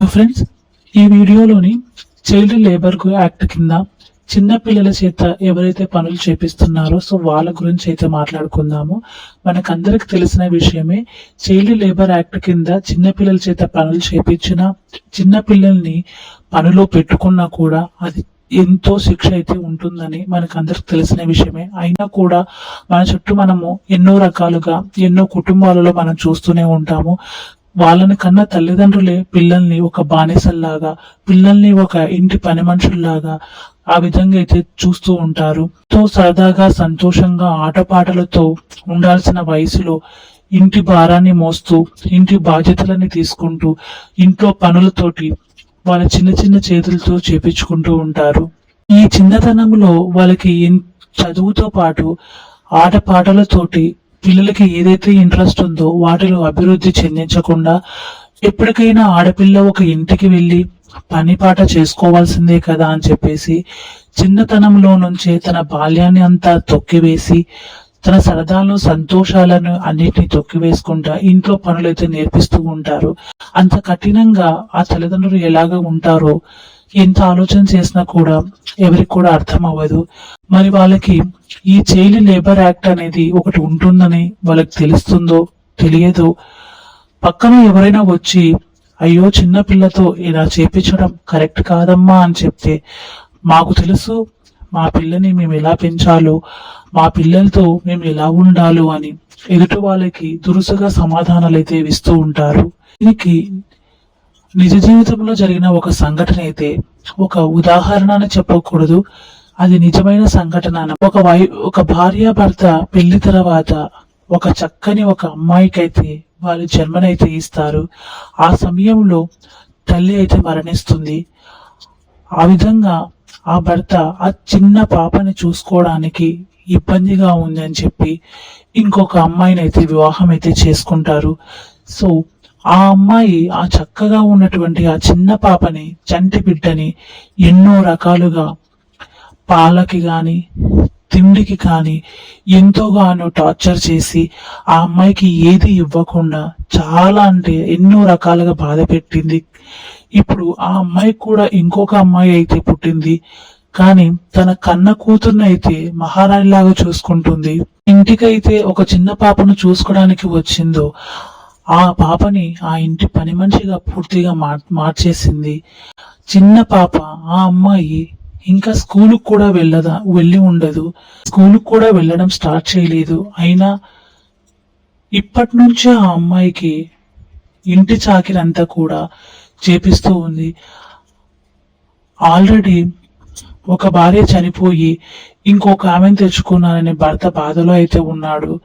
Friends ఈ వీడియోలోని child labour act కింద చిన్న పిల్లల చేత ఎవరైతే పనులు చేపిస్తున్నారో సో వాళ్ళ గురించి అయితే మాట్లాడుకుందాము. మనకందరికి తెలిసిన విషయమే చైల్డ్ లేబర్ యాక్ట్ కింద చిన్న పిల్లల చేత పనులు చేపించిన చిన్న పిల్లల్ని పనిలో పెట్టుకున్నా కూడా అది ఎంతో శిక్ష అయితే ఉంటుందని మనకందరికి తెలిసిన విషయమే. అయినా కూడా మన చుట్టూ మనము ఎన్నో రకాలుగా ఎన్నో కుటుంబాలలో మనం చూస్తూనే ఉంటాము. వాళ్ళని కన్నా తల్లిదండ్రులే పిల్లల్ని ఒక బానిసల్లాగా పిల్లల్ని ఒక ఇంటి పని మనుషుల్లాగా ఆ విధంగా అయితే చూస్తూ ఉంటారు. తో సరదాగా సంతోషంగా ఆటపాటలతో ఉండాల్సిన వయసులో ఇంటి భారాన్ని మోస్తూ ఇంటి బాధ్యతలని తీసుకుంటూ ఇంట్లో పనులతోటి వాళ్ళ చిన్న చిన్న చేతులతో చేపించుకుంటూ ఉంటారు. ఈ చిన్నతనంలో వాళ్ళకి చదువుతో పాటు ఆటపాటలతోటి పిల్లలకి ఏదైతే ఇంట్రెస్ట్ ఉందో వాటిలో అభివృద్ధి చెందించకుండా ఎప్పటికైనా ఆడపిల్ల ఒక ఇంటికి వెళ్ళి పని పాట చేసుకోవాల్సిందే కదా అని చెప్పేసి చిన్నతనంలో నుంచే తన బాల్యాన్ని అంతా తొక్కివేసి తన సరదాలు సంతోషాలను అన్నిటిని తొక్కివేసుకుంటా ఇంట్లో పనులైతే నేర్పిస్తూ ఉంటారు. అంత కఠినంగా ఆ తల్లిదండ్రులు ఎలాగ ఉంటారో ఎంత ఆలోచన చేసినా కూడా ఎవరికి కూడా అర్థం అవ్వదు. మరి వాళ్ళకి ఈ చైల్డ్ లేబర్ యాక్ట్ అనేది ఒకటి ఉంటుందని వాళ్ళకి తెలుస్తుందో తెలియదు. పక్కన ఎవరైనా వచ్చి అయ్యో చిన్న పిల్లతో ఇలా చేపించడం కరెక్ట్ కాదమ్మా అని చెప్తే మాకు తెలుసు మా పిల్లని మేము ఎలా పెంచాలో మా పిల్లలతో మేము ఎలా ఉండాలో అని ఎదుటి వాళ్ళకి దురుసుగా సమాధానాలు అయితే ఇస్తూ ఉంటారు. దీనికి నిజ జీవితంలో జరిగిన ఒక సంఘటన అయితే ఒక ఉదాహరణ అని చెప్పకూడదు. అది నిజమైన సంఘటన ఒక వై ఒక భార్య భర్త పెళ్ళి తర్వాత ఒక చక్కని ఒక అమ్మాయికైతే వాళ్ళు జన్మనైతే ఇస్తారు. ఆ సమయంలో తల్లి అయితే మరణిస్తుంది. ఆ విధంగా ఆ భర్త ఆ చిన్న పాపని చూసుకోవడానికి ఇబ్బందిగా ఉందని చెప్పి ఇంకొక అమ్మాయిని అయితే వివాహం అయితే చేసుకుంటారు. సో ఆ అమ్మాయి ఆ చక్కగా ఉన్నటువంటి ఆ చిన్న పాపని చంటి బిడ్డని ఎన్నో రకాలుగా పాలకి గాని తిండికి కానీ ఎంతోగానో టార్చర్ చేసి ఆ అమ్మాయికి ఏది ఇవ్వకుండా చాలా అంటే ఎన్నో రకాలుగా బాధ పెట్టింది. ఇప్పుడు ఆ అమ్మాయి కూడా ఇంకొక అమ్మాయి అయితే పుట్టింది. కానీ తన కన్న కూతుర్ని అయితే మహారాణిలాగా చూసుకుంటుంది. ఇంటికైతే ఒక చిన్న పాపను చూసుకోవడానికి వచ్చిందో ఆ పాపని ఆ ఇంటి పని మనిషిగా పూర్తిగా మార్ మార్చేసింది. చిన్న పాప ఆ అమ్మాయి ఇంకా స్కూలుకు కూడా వెళ్ళదా వెళ్ళి ఉండదు. స్కూలుకు కూడా వెళ్ళడం స్టార్ట్ చేయలేదు. అయినా ఇప్పటి నుంచే ఆ అమ్మాయికి ఇంటి చాకిరంతా కూడా చేపిస్తూ ఉంది. ఆల్రెడీ ఒక భార్య చనిపోయి ఇంకొక ఆమెను తెచ్చుకున్నానని భర్త బాధలో అయితే ఉన్నాడు.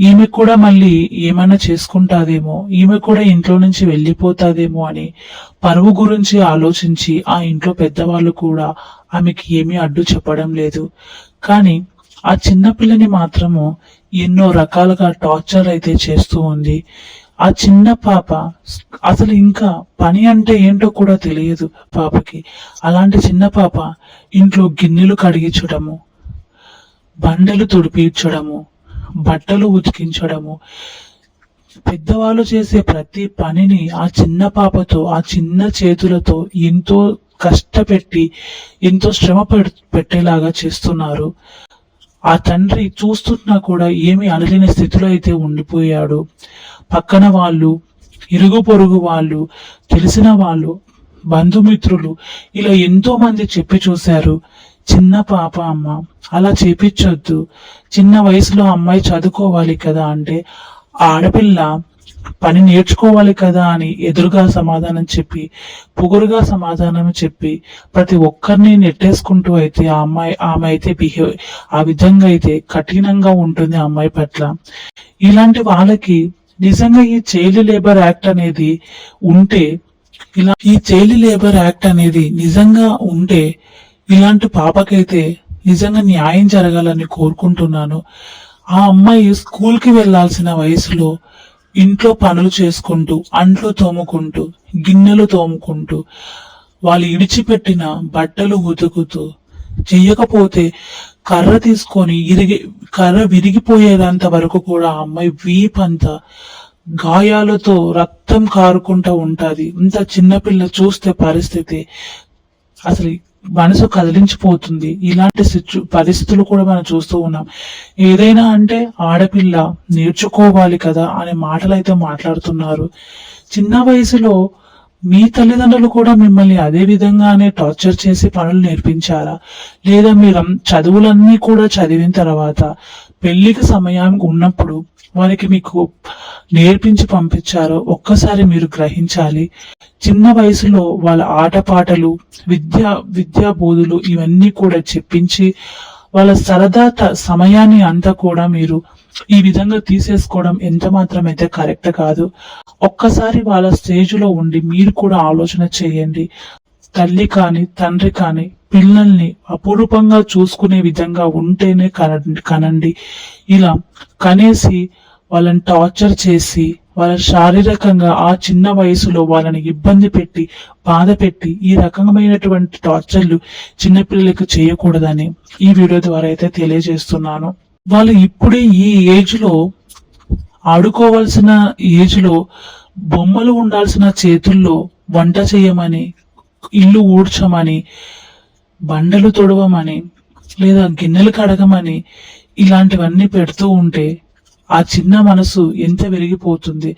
ఈమె కూడా మళ్ళీ ఏమైనా చేసుకుంటాదేమో ఈమె కూడా ఇంట్లో నుంచి వెళ్ళిపోతాదేమో అని పరువు గురించి ఆలోచించి ఆ ఇంట్లో పెద్దవాళ్ళు కూడా ఆమెకి ఏమీ అడ్డు చెప్పడం లేదు. కానీ ఆ చిన్నపిల్లని మాత్రము ఎన్నో రకాలుగా టార్చర్ అయితే చేస్తూ ఉంది. ఆ చిన్న పాప అసలు ఇంకా పని అంటే ఏంటో కూడా తెలియదు పాపకి. అలాంటి చిన్న పాప ఇంట్లో గిన్నెలు కడిగించడము బండలు తుడిపించడము బట్టలు ఉతికించడము. పెద్దవాళ్ళు చేసే ప్రతి పనిని ఆ చిన్న పాపతో ఆ చిన్న చేతులతో ఎంతో కష్టపెట్టి ఎంతో శ్రమ పెట్టేలాగా చేస్తున్నారు. ఆ తండ్రి చూస్తున్నా కూడా ఏమి అనలేని స్థితిలో అయితే ఉండిపోయాడు. పక్కన వాళ్ళు ఇరుగు పొరుగు వాళ్ళు తెలిసిన వాళ్ళు బంధుమిత్రులు ఇలా ఎంతో మంది చెప్పి చూశారు. చిన్న పాప అమ్మ అలా చేపించొద్దు చిన్న వయసులో అమ్మాయి చదువుకోవాలి కదా అంటే ఆడపిల్ల పని నేర్చుకోవాలి కదా అని ఎదురుగా సమాధానం చెప్పి పొగురుగా సమాధానం చెప్పి ప్రతి ఒక్కరిని నెట్టేసుకుంటూ అయితే ఆ అమ్మాయి ఆమె అయితే బిహేవ్ ఆ విధంగా అయితే కఠినంగా ఉంటుంది ఆ అమ్మాయి పట్ల. ఇలాంటి వాళ్ళకి నిజంగా ఈ చైల్డ్ లేబర్ యాక్ట్ అనేది ఉంటే ఇలా ఈ చైల్డ్ లేబర్ యాక్ట్ అనేది నిజంగా ఉంటే ఇలాంటి పాపకైతే నిజంగా న్యాయం జరగాలని కోరుకుంటున్నాను. ఆ అమ్మాయి స్కూల్కి వెళ్ళాల్సిన వయసులో ఇంట్లో పనులు చేసుకుంటూ అంట్లు తోముకుంటూ గిన్నెలు తోముకుంటూ వాళ్ళు ఇడిచిపెట్టిన బట్టలు ఉతుకుతూ చెయ్యకపోతే కర్ర తీసుకొని ఇరిగి కర్ర విరిగిపోయేదంత వరకు కూడా ఆ అమ్మాయి వీపంతా గాయాలతో రక్తం కారుకుంటూ ఉంటుంది. ఇంత చిన్నపిల్ల చూస్తే పరిస్థితి అసలు మనసు కదిలించిపోతుంది. ఇలాంటి సిచ్చు పరిస్థితులు కూడా మనం చూస్తూ ఉన్నాం. ఏదైనా అంటే ఆడపిల్ల నేర్చుకోవాలి కదా అనే మాటలు అయితే మాట్లాడుతున్నారు. చిన్న వయసులో మీ తల్లిదండ్రులు కూడా మిమ్మల్ని అదే విధంగానే టార్చర్ చేసి పనులు నేర్పించారా? లేదా మీరు చదువులన్నీ కూడా చదివిన తర్వాత పెళ్ళికి సమయం ఉన్నప్పుడు వారికి మీకు నేర్పించి పంపించారో ఒక్కసారి మీరు గ్రహించాలి. చిన్న వయసులో వాళ్ళ ఆటపాటలు విద్యా విద్యా బోధులు ఇవన్నీ కూడా చెప్పించి వాళ్ళ సరదా త- సమయాన్ని అంతా కూడా మీరు ఈ విధంగా తీసేసుకోవడం ఎంత మాత్రం అయితే కరెక్ట్ కాదు. ఒక్కసారి వాళ్ళ స్టేజ్లో ఉండి మీరు కూడా ఆలోచన చేయండి. తల్లి కానీ తండ్రి కానీ పిల్లల్ని అపురూపంగా చూసుకునే విధంగా ఉంటేనే కనండి కనండి. ఇలా కనేసి వాళ్ళని టార్చర్ చేసి వాళ్ళ శారీరకంగా ఆ చిన్న వయసులో వాళ్ళని ఇబ్బంది పెట్టి బాధ పెట్టి ఈ రకమైనటువంటి టార్చర్లు చిన్నపిల్లలకు చేయకూడదని ఈ వీడియో ద్వారా అయితే తెలియజేస్తున్నాను. వాళ్ళు ఇప్పుడే ఈ ఏజ్లో ఆడుకోవాల్సిన ఏజ్లో బొమ్మలు ఉండాల్సిన చేతుల్లో వంట చేయమని ఇల్లు ఊడ్చమని బండలు తొడవమని లేదా గిన్నెలు కడగమని ఇలాంటివన్నీ పెడుతూ ఉంటే ఆ చిన్న మనసు ఎంత విరిగిపోతుంది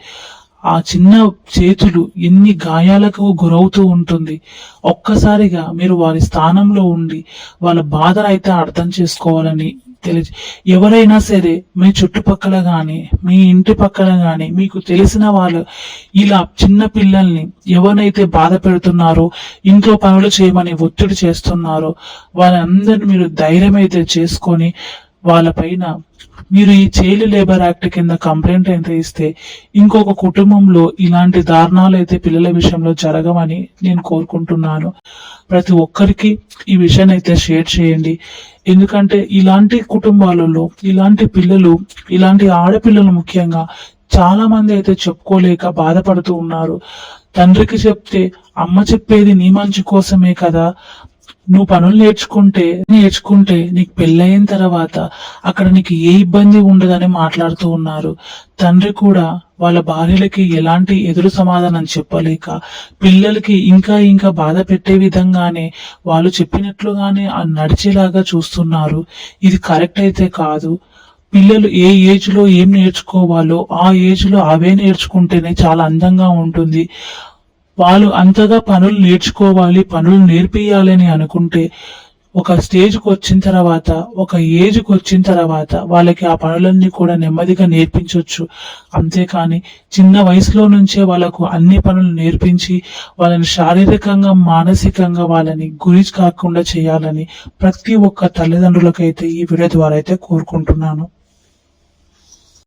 ఆ చిన్న చేతులు ఎన్ని గాయాలకు గురవుతూ ఉంటుంది. ఒక్కసారిగా మీరు వారి స్థానంలో ఉండి వాళ్ళ బాధను అయితే అర్థం చేసుకోవాలని తెలిసి ఎవరైనా సరే మీ చుట్టుపక్కల కానీ మీ ఇంటి పక్కన కానీ మీకు తెలిసిన వాళ్ళు ఇలా చిన్న పిల్లల్ని ఎవరైతే బాధ పెడుతున్నారో ఇంట్లో పనులు చేయమని ఒత్తిడి చేస్తున్నారో వాళ్ళందరిని మీరు ధైర్యం అయితే చేసుకొని వాళ్ళపైన మీరు ఈ చైల్డ్ లేబర్ యాక్ట్ కింద కంప్లైంట్ అయితే ఇస్తే ఇంకొక కుటుంబంలో ఇలాంటి దారుణాలు అయితే పిల్లల విషయంలో జరగవని నేను కోరుకుంటున్నాను. ప్రతి ఒక్కరికి ఈ విషయాన్ని అయితే షేర్ చేయండి. ఎందుకంటే ఇలాంటి కుటుంబాలలో ఇలాంటి పిల్లలు ఇలాంటి ఆడపిల్లలు ముఖ్యంగా చాలా మంది అయితే చెప్పుకోలేక బాధపడుతూ ఉన్నారు. తండ్రికి చెప్తే అమ్మ చెప్పేది నీ మంచి కోసమే కదా నువ్వు పనులు నేర్చుకుంటే నేర్చుకుంటే నీకు పెళ్ళయిన తర్వాత అక్కడ నీకు ఏ ఇబ్బంది ఉండదని మాట్లాడుతూ ఉన్నారు. తండ్రి కూడా వాళ్ళ భార్యలకి ఎలాంటి ఎదురు సమాధానం చెప్పలేక పిల్లలకి ఇంకా ఇంకా బాధ పెట్టే విధంగానే వాళ్ళు చెప్పినట్లుగానే నడిచేలాగా చూస్తున్నారు. ఇది కరెక్ట్ అయితే కాదు. పిల్లలు ఏ ఏజ్లో ఏం నేర్చుకోవాలో ఆ ఏజ్లో అవే నేర్చుకుంటేనే చాలా అందంగా ఉంటుంది. వాళ్ళు అంతగా పనులు నేర్చుకోవాలి పనులు నేర్పియాలని అనుకుంటే ఒక స్టేజ్కి వచ్చిన తర్వాత ఒక ఏజ్కి వచ్చిన తర్వాత వాళ్ళకి ఆ పనులన్నీ కూడా నెమ్మదిగా నేర్పించవచ్చు అంతేకాని చిన్న వయసులో నుంచే వాళ్ళకు అన్ని పనులు నేర్పించి వాళ్ళని శారీరకంగా మానసికంగా వాళ్ళని గురి కాకుండా చేయాలని ప్రతి ఒక్క తల్లిదండ్రులకైతే ఈ వీడియో ద్వారా అయితే కోరుకుంటున్నాను.